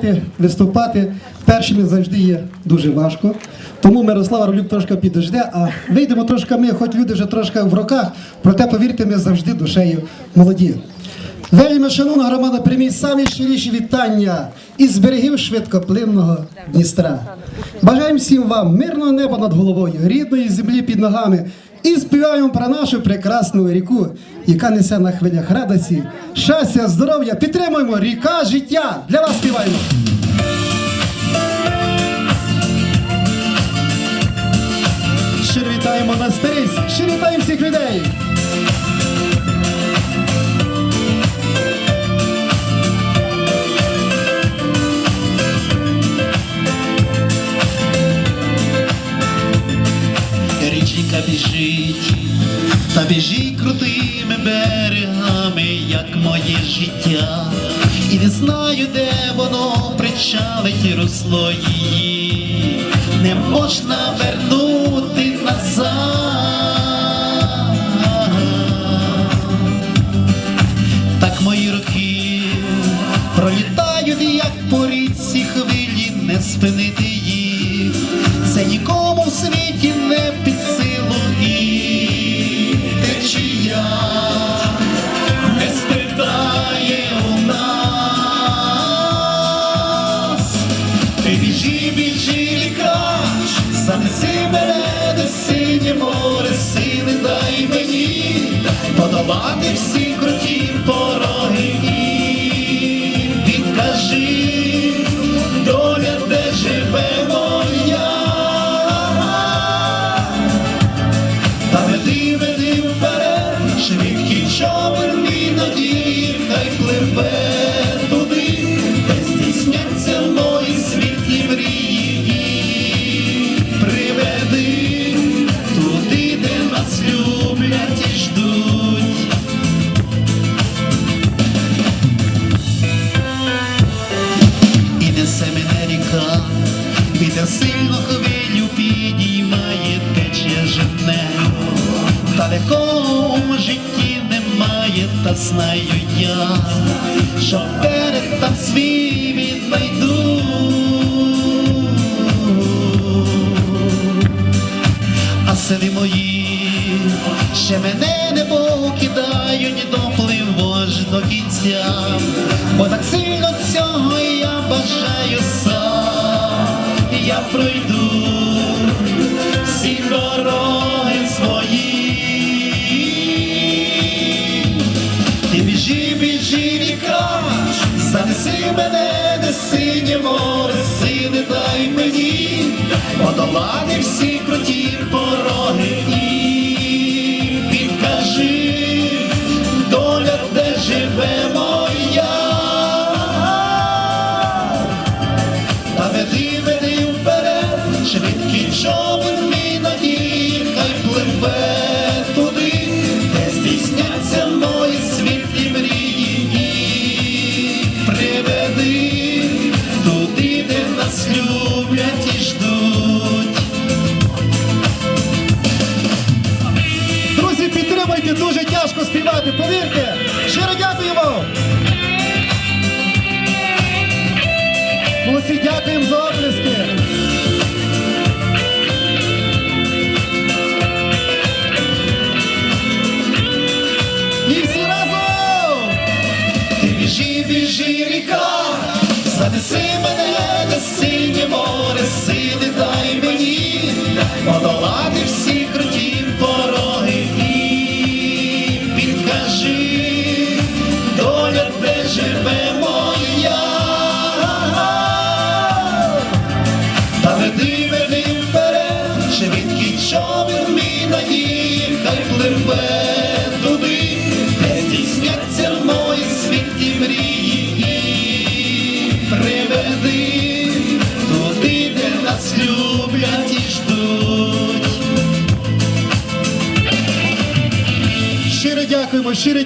знаєте, виступати першими завжди є дуже важко. Тому Мирослава Ролюк трошки підожде, а вийдемо трошки ми, хоч люди вже трошки в роках, проте повірте, ми завжди душею молоді. Вельми, шановна громада, прийміть самі щиріші вітання із берегів швидкоплинного Дністра. Бажаємо всім вам мирного неба над головою, рідної землі під ногами і співаємо про нашу прекрасну ріку, яка несе на хвилях радості, щастя, здоров'я. Підтримуємо ріка життя. Для вас співаємо. Щиро вітаємо на старість, щиро вітаємо всіх людей. Та крутими берегами, як моє життя, і не знаю, де воно причалить і русло її, не можна вернути назад. Так мої роки пролітають, як по річці хвилі, не спинити їх. Це нікому в світі подолати всі круті пороги і підкажи, доля, де живе моя. Та веди, веди вперед, швидкі човен мій надії, сильно хвилю підіймає, тече жене. Далекому житті немає, та знаю я, що берег там свій віднайду. А сини мої ще мене не покидають, допливу аж до кінця, бо так сильно цього я бажаю я пройду всі дороги свої. і біжи, біжи, ріка, занеси мене, де синє море, сили дай мені, подолати всі круті пороги нас люблять і ждуть. Друзі, підтримайте, дуже тяжко співати, повірте. Щиро дякуємо. Молодці, дякуємо за оплески. І всі разом! Ти біжи, біжи, ріка, занеси мене синє море, сили дай мені, подолати всі ждуть.